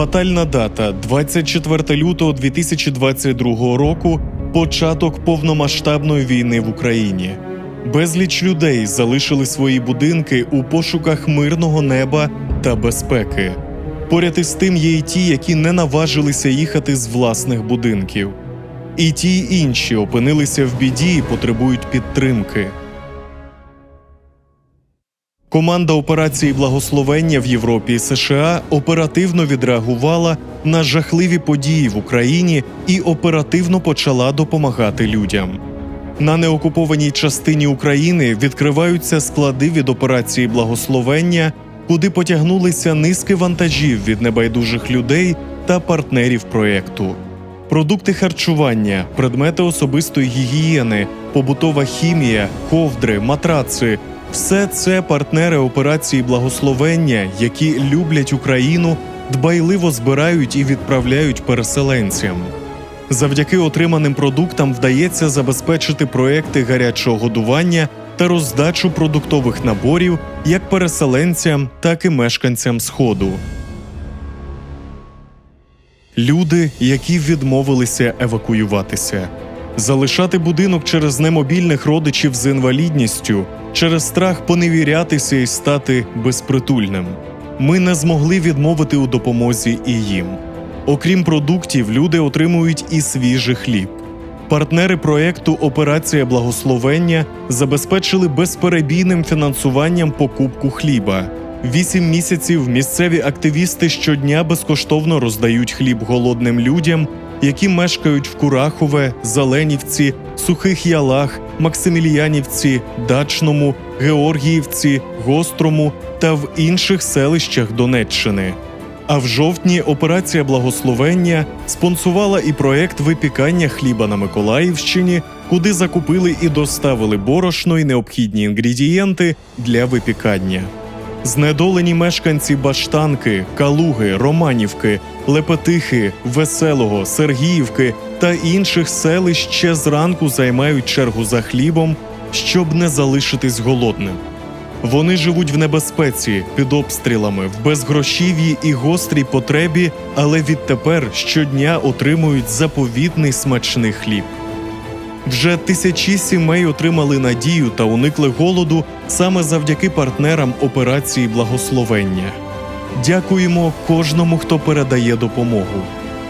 Фатальна дата 24 лютого 2022 року. Початок повномасштабної війни в Україні. Безліч людей залишили свої будинки у пошуках мирного неба та безпеки. Поряд із тим є й ті, які не наважилися їхати з власних будинків. І ті й інші опинилися в біді і потребують підтримки. Команда операції благословення в Європі і США оперативно відреагувала на жахливі події в Україні і оперативно почала допомагати людям. На неокупованій частині України відкриваються склади від операції благословення, куди потягнулися низки вантажів від небайдужих людей та партнерів проєкту. Продукти харчування, предмети особистої гігієни, побутова хімія, ковдри, матраци все це партнери операції благословення, які люблять Україну, дбайливо збирають і відправляють переселенцям. Завдяки отриманим продуктам вдається забезпечити проекти гарячого годування та роздачу продуктових наборів як переселенцям, так і мешканцям Сходу. Люди, які відмовилися евакуюватися, залишати будинок через немобільних родичів з інвалідністю, через страх поневірятися і стати безпритульним. Ми не змогли відмовити у допомозі і їм. Окрім продуктів, люди отримують і свіжий хліб. Партнери проекту Операція благословення забезпечили безперебійним фінансуванням покупку хліба. Вісім місяців місцеві активісти щодня безкоштовно роздають хліб голодним людям, які мешкають в Курахове, Зеленівці, Сухих Ялах, Максиміліянівці, Дачному, Георгіївці, Гострому та в інших селищах Донеччини. А в жовтні операція благословення спонсувала і проект випікання хліба на Миколаївщині, куди закупили і доставили борошно і необхідні інгредієнти для випікання. Знедолені мешканці Баштанки, Калуги, Романівки, Лепетихи, Веселого, Сергіївки та інших селищ ще зранку займають чергу за хлібом, щоб не залишитись голодним. Вони живуть в небезпеці, під обстрілами, в безгрошів'ї і гострій потребі, але відтепер щодня отримують заповітний смачний хліб. Вже тисячі сімей отримали надію та уникли голоду саме завдяки партнерам операції благословення. Дякуємо кожному, хто передає допомогу,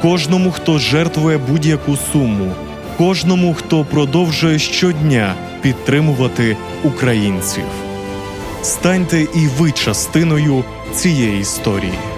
кожному, хто жертвує будь-яку суму, кожному, хто продовжує щодня підтримувати українців. Станьте і ви частиною цієї історії.